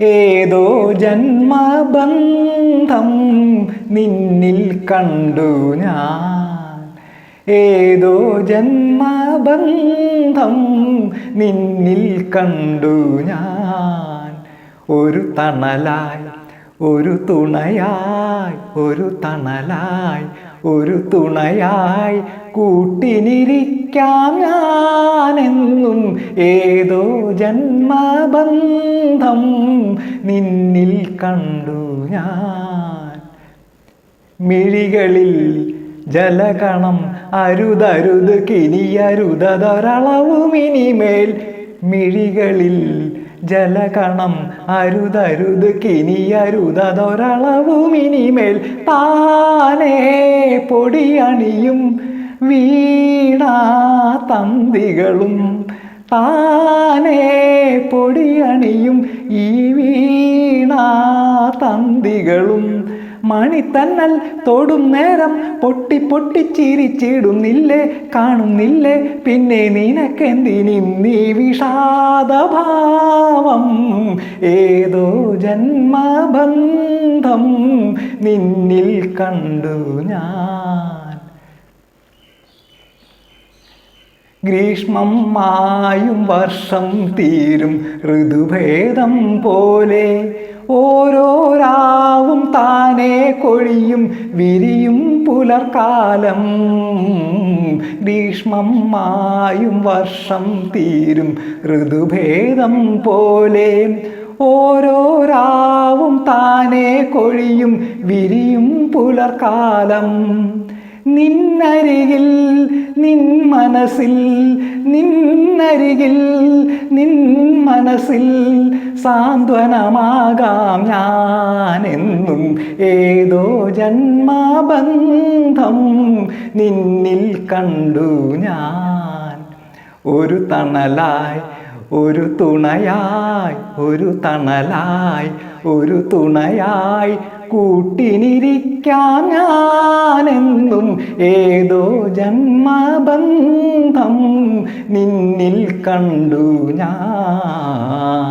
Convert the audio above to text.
ഏതോ ജന്മബന്ധം നിന്നിൽ കണ്ടു ഞാൻ. ഏതോ ജന്മബന്ധം നിന്നിൽ കണ്ടു ഞാൻ. ഒരു തണലായി ഒരു തുണയായി ഒരു തണലായി ഒരു തുണയായി കൂട്ടിനിരിക്കാം ഞാനെന്നും. ഏതോ ജന്മബന്ധം നിന്നിൽ കണ്ടു ഞാൻ. മിഴികളിൽ ജലകണം അരുതരുത് കിനിയരുതതൊരളവുമിനിമേൽ മിഴികളിൽ ജലകണം അരുതരുത് കിനിയരുതതൊരളവുമിനിമേൽ താനേ പൊടിയണിയും വീണാ തന്തികളും താനേ പൊടിയണിയും ഈ വീണാ തന്തികളും മണിത്തന്നൽ തൊടും നേരം പൊട്ടി പൊട്ടി ചിരിച്ചിടുന്നില്ലേ കാണുന്നില്ലേ? പിന്നെ നിനക്കെന്തിനിന്നീ വിഷാദഭാവം? ഏതോ ജന്മബന്ധം നിന്നിൽ കണ്ടു ഞാൻ. ഗ്രീഷ്മം മായും വർഷം തീരും ഋതുഭേദം പോലെ ഓരോ രാവും താനെ കൊഴിയും വിരിയും പുലർക്കാലം ഗ്രീഷ്മം മായും വർഷം തീരും ഋതുഭേദം പോലെ. ഓരോരാവും താനെ കൊഴിയും വിരിയും പുലർക്കാലം നിന്നരികിൽ നിൻ മനസ്സിൽ നിന്നരികിൽ നിൻ മനസ്സിൽ സാന്ത്വനമാകാം ഞാനെന്നും. ഏതോ ജന്മബന്ധം നിന്നിൽ കണ്ടു ഞാൻ. ഒരു തണലായി ഒരു തുണയായി ഒരു തണലായി ഒരു തുണയായി കൂട്ടിനിരിക്കാം ഞാനെന്നും. ഏതോ ജന്മബന്ധം നിന്നിൽ കണ്ടു ഞാൻ.